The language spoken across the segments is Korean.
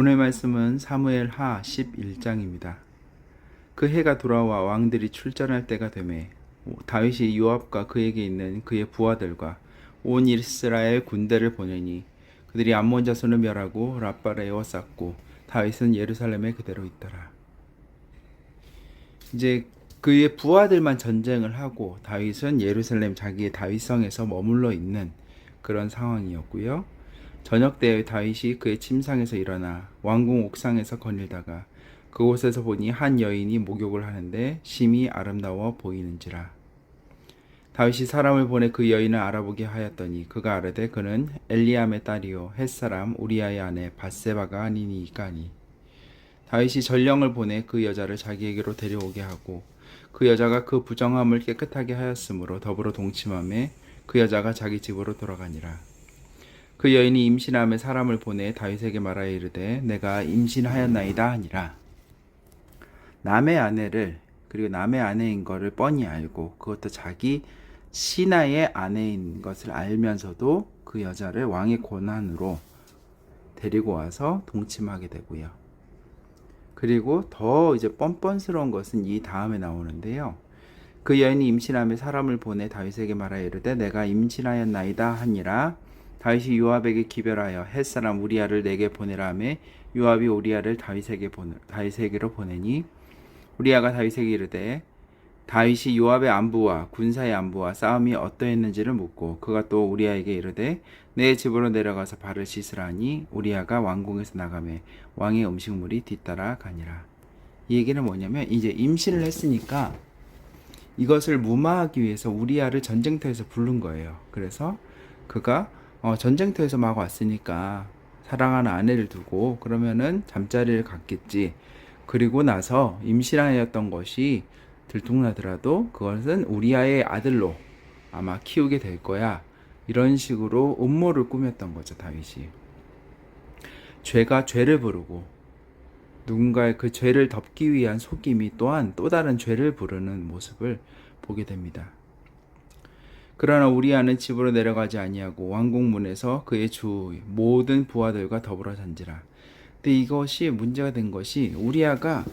오늘 말씀은 사무엘 하 11장입니다. 그 해가 돌아와 왕들이 출전할 때가 되매 다윗이 요압과 그에게 있는 그의 부하들과 온 이스라엘 군대를 보내니 그들이 암몬 자손을 멸하고 라빠를 에워쌌고 다윗은 예루살렘에 그대로 있더라. 이제 그의 부하들만 전쟁을 하고 다윗은 예루살렘 자기의 다윗성에서 머물러 있는 그런 상황이었고요. 저녁 때 다윗이 그의 침상에서 일어나 왕궁 옥상에서 거닐다가 그곳에서 보니 한 여인이 목욕을 하는데 심히 아름다워 보이는지라. 다윗이 사람을 보내 그 여인을 알아보게 하였더니 그가 아르되 그는 엘리암의 딸이요 햇사람 우리아의 아내 바세바가 아니니까 하니 다윗이 전령을 보내 그 여자를 자기에게로 데려오게 하고 그 여자가 그 부정함을 깨끗하게 하였으므로 더불어 동침함에 그 여자가 자기 집으로 돌아가니라. 그 여인이 임신함에 사람을 보내 다윗에게 말하여 이르되 내가 임신하였나이다 하니라. 남의 아내를 그리고 남의 아내인 것을 뻔히 알고 그것도 자기 신하의 아내인 것을 알면서도 그 여자를 왕의 권한으로 데리고 와서 동침하게 되고요. 그리고 더 이제 뻔뻔스러운 것은 이 다음에 나오는데요. 그 여인이 임신함에 사람을 보내 다윗에게 말하여 이르되 내가 임신하였나이다 하니라 다윗이 요압에게 기별하여 햇사람 우리아를 내게 보내라 하며 요압이 우리아를 다윗에게 보내, 다윗에게로 보내니 우리아가 다윗에게 이르되 다윗이 요압의 안부와 군사의 안부와 싸움이 어떠했는지를 묻고 그가 또 우리아에게 이르되 내 집으로 내려가서 발을 씻으라니 우리아가 왕궁에서 나가매 왕의 음식물이 뒤따라 가니라. 이 얘기는 뭐냐면 이제 임신을 했으니까 이것을 무마하기 위해서 우리아를 전쟁터에서 부른 거예요. 그래서 그가 어, 전쟁터에서 막 왔으니까 사랑하는 아내를 두고 그러면은 잠자리를 갔겠지. 그리고 나서 임신하였던 것이 들통나더라도 그것은 우리아의 아들로 아마 키우게 될 거야. 이런 식으로 음모를 꾸몄던 거죠, 다윗이. 죄가 죄를 부르고 누군가의 그 죄를 덮기 위한 속임이 또한 또 다른 죄를 부르는 모습을 보게 됩니다. 그러나 우리아는 집으로 내려가지 아니하고 왕궁문에서 그의 주 모든 부하들과 더불어 잔지라. 근데 이것이 문제가 된 것이 우리아가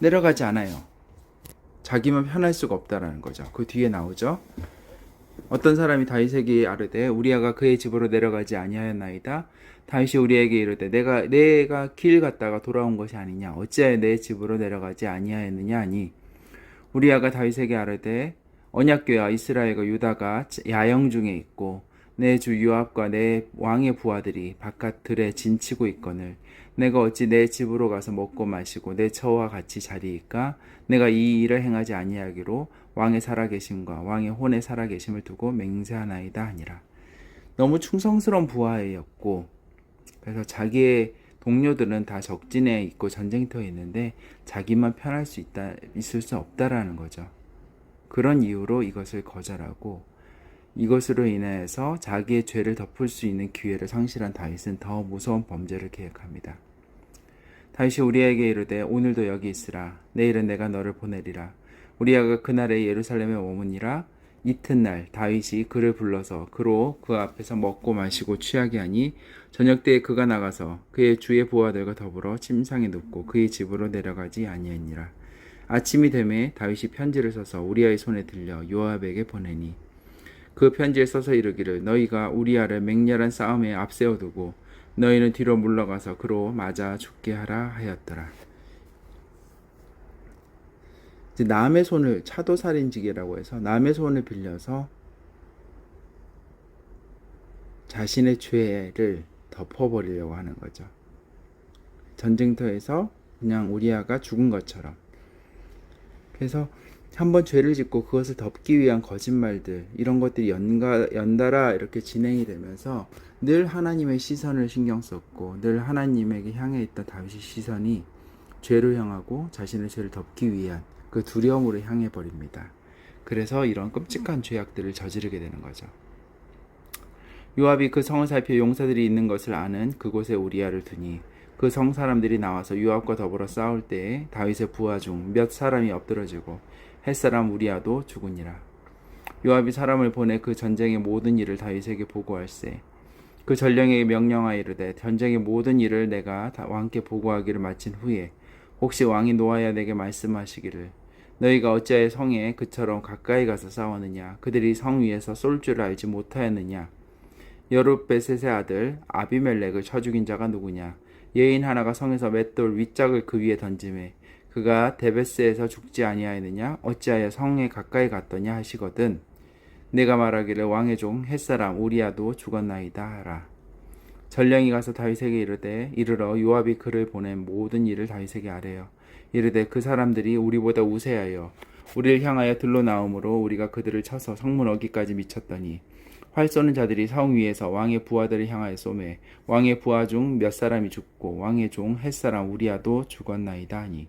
내려가지 않아요. 자기만 편할 수가 없다라는 거죠. 그 뒤에 나오죠. 어떤 사람이 다윗에게 아르되 우리아가 그의 집으로 내려가지 아니하였나이다. 다윗이 우리에게 이르되 내가 내가 길 갔다가 돌아온 것이 아니냐 어찌하여 내 집으로 내려가지 아니하였느냐 하니 우리아가 다윗에게 아르되 언약궤와 이스라엘과 유다가 야영 중에 있고 내 주 요압과 내 왕의 부하들이 바깥 들에 진치고 있거늘. 내가 어찌 내 집으로 가서 먹고 마시고 내 처와 같이 자리이까? 내가 이 일을 행하지 아니하기로 왕의 살아계심과 왕의 혼의 살아계심을 두고 맹세하나이다 하니라. 너무 충성스러운 부하였고 그래서 자기의 동료들은 다 적진에 있고 전쟁터에 있는데 자기만 편할 수 있다 있을 수 없다라는 거죠. 그런 이유로 이것을 거절하고 이것으로 인해서 자기의 죄를 덮을 수 있는 기회를 상실한 다윗은 더 무서운 범죄를 계획합니다. 다윗이 우리에게 이르되 오늘도 여기 있으라. 내일은 내가 너를 보내리라. 우리아가 그날에 예루살렘에 머무니라. 이튿날 다윗이 그를 불러서 그로 그 앞에서 먹고 마시고 취하게 하니 저녁 때에 그가 나가서 그의 주의 부하들과 더불어 침상에 눕고 그의 집으로 내려가지 아니하니라 아침이 되매 다윗이 편지를 써서 우리아의 손에 들려 요압에게 보내니 그 편지에 써서 이르기를 너희가 우리아를 맹렬한 싸움에 앞세워두고 너희는 뒤로 물러가서 그로 맞아 죽게 하라 하였더라. 이제 남의 손을 차도살인지기라고 해서 남의 손을 빌려서 자신의 죄를 덮어버리려고 하는 거죠. 전쟁터에서 그냥 우리아가 죽은 것처럼. 그래서 한번 죄를 짓고 그것을 덮기 위한 거짓말들 이런 것들이 연가, 연달아 이렇게 진행이 되면서 늘 하나님의 시선을 신경 썼고 늘 하나님에게 향해 있던 다윗의 시선이 죄를 향하고 자신의 죄를 덮기 위한 그 두려움으로 향해 버립니다. 그래서 이런 끔찍한 죄악들을 저지르게 되는 거죠. 요압이 그 성을 살펴 용사들이 있는 것을 아는 그곳에 우리아를 두니 그 성 사람들이 나와서 요압과 더불어 싸울 때에 다윗의 부하 중 몇 사람이 엎드러지고 햇사람 우리아도 죽으니라. 요압이 사람을 보내 그 전쟁의 모든 일을 다윗에게 보고할세. 그 전령에게 명령하여 이르되 전쟁의 모든 일을 내가 다 왕께 보고하기를 마친 후에 혹시 왕이 노하여 내게 말씀하시기를 너희가 어찌하여 성에 그처럼 가까이 가서 싸웠느냐 그들이 성 위에서 쏠 줄 알지 못하였느냐 여룻베셋의 아들 아비멜렉을 쳐 죽인 자가 누구냐 여인 하나가 성에서 맷돌 윗짝을 그 위에 던짐에 그가 데베스에서 죽지 아니하였느냐? 어찌하여 성에 가까이 갔더냐? 하시거든. 내가 말하기를 왕의 종 햇사람 우리아도 죽었나이다 하라. 전령이 가서 다윗에게 이르되 이르러 요압이 그를 보낸 모든 일을 다윗에게 아뢰어. 이르되 그 사람들이 우리보다 우세하여 우리를 향하여 들로 나오므로 우리가 그들을 쳐서 성문 어기까지 미쳤더니 활 쏘는 자들이 성 위에서 왕의 부하들을 향하여 쏘매 왕의 부하 중 몇 사람이 죽고 왕의 종 햇사람 우리아도 죽었나이다 하니.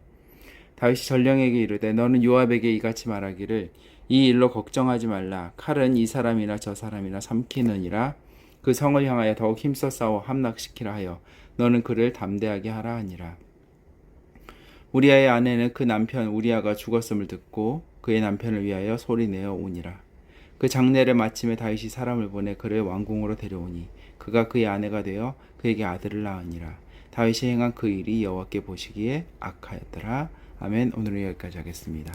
다윗이 전령에게 이르되 너는 요압에게 이같이 말하기를 이 일로 걱정하지 말라. 칼은 이 사람이나 저 사람이나 삼키느니라. 그 성을 향하여 더욱 힘써 싸워 함락시키라 하여 너는 그를 담대하게 하라 하니라. 우리아의 아내는 그 남편 우리아가 죽었음을 듣고 그의 남편을 위하여 소리내어 오니라 그 장례를 마침에 다윗이 사람을 보내 그를 왕궁으로 데려오니 그가 그의 아내가 되어 그에게 아들을 낳으니라. 다윗이 행한 그 일이 여호와께 보시기에 악하였더라. 아멘. 오늘은 여기까지 하겠습니다